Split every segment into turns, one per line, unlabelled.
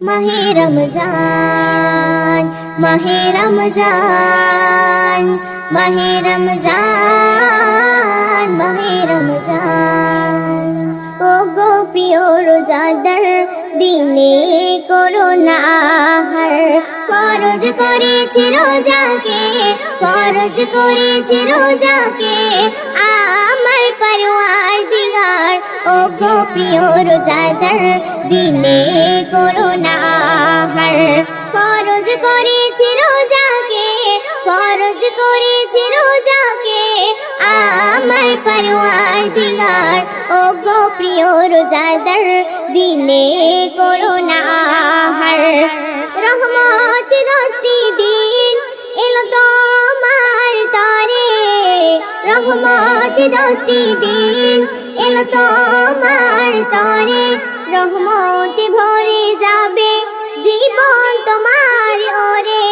মাহে রমজান মাহে রমজান মাহে রমজান মাহে রমজান। ও গো প্রিয় রোজাদার, দিনে করো না ফরজ করেছি রোজাকে, ফরজ করেছি রোজাকে, আমার ও গো প্রিয় রোজাদার, দিনে করো না আহার ফরজ করেছি রোজাকে, ফরজ করেছি রোজাকে, আমার পরওয়ার দিগার ও গো প্রিয় রোজাদার, দিনে করো না আহার রহমত দশটি দিন এলো তোমার তরে। রহমত দশটি দিন তোমার তরে রহমতে ভরে যাবে, জীবন তোমার ওরে।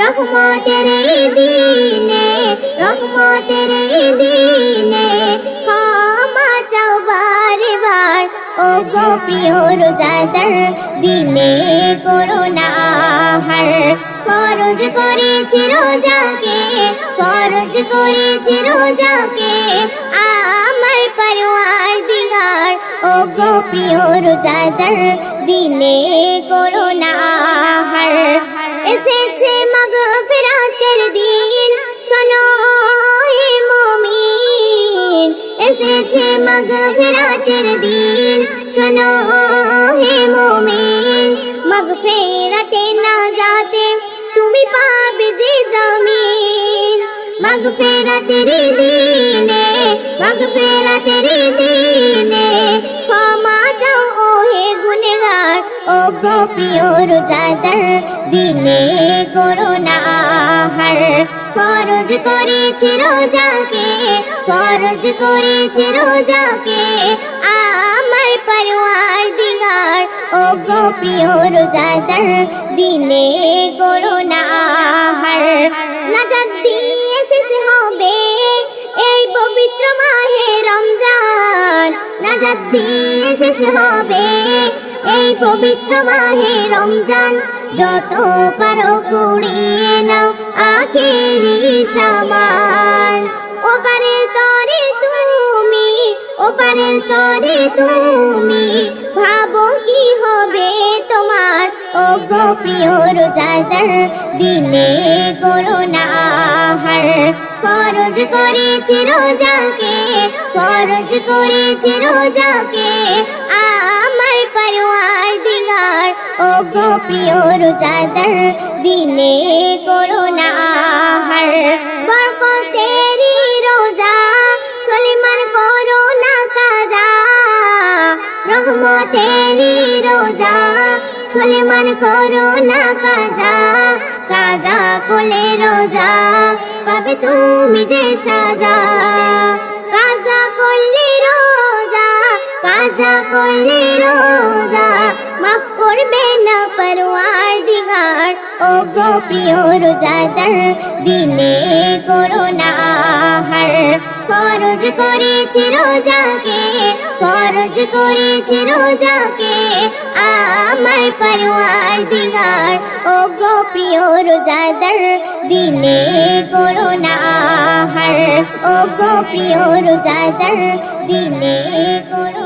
রহমতের দিনে রহমতের দিনে, ক্ষমা চাও বারে বার ও গো প্রিয় রোজাদার, দিনে করো না আহার। ফরজ করেছি রোজাকে, ফরজ করেছি রোজাকে, আমার পরওয়ার দিগার ও গো প্রিয় রোজাদার, দিনে করো না আহার এসেছে মগ ফেরাতের দিন, শোনো হে মমিন। এসেছে মগ ফেরাতের দিন, শোনো হে মমিন। মগ ফেরাতে না যাতে তুমি পাবে যে জামিন। মগ ফেরাতের দিনে মগ ফেরাতের দিনে ক্ষমা চাও ও হে গুনেগার ও গো প্রিয় রোজাদার, দিনে করো না আহার ফরজ করেছি রোজাকে, ফরজ করেছি রোজাকে, আমার পরওয়ার দিগার ও গো প্রিয় রোজাদার, দিনে করো না আহার নাজাত দিয়ে শেষ হবে। এই পবিত্র মাহে রমজান, যত পারো কুড়িয়ে নাও আখেরি সামান। ওপারের তরে তুমি, ওপারের তরে তুমি, ভাবো কি হবে তোমার? ও গো প্রিয় রোজাদার দিনে করো না আহার ফরজ করেছি রোজাকে, ফরজ করেছি রোজাকে। আমার পরিবার দিগার ও গো প্রিয় রোজাদার, দিনে করো না আহার। বরকতেরি রোজা, সলিমান করো না কাজা। রহমতেরি রোজা, সলিমান করো না কাজা। কাজা কোলে রোজা, পাবে তুমি যে সাজা। কাজা করলে রোজা কাজা করলে রোজা, মাফ করবে না পরওয়ার দিগার ও গো প্রিয় রোজাদার, দিনে করো না আহার ফরজ করেছে রোজাকে, ফরজ করেছে রোজাকে, আমার পরওয়ার দিগার ও গো প্রিয় রোজাদার, দিলে করো না আহার। ও গো প্রিয় রোজাদার, দিলে করো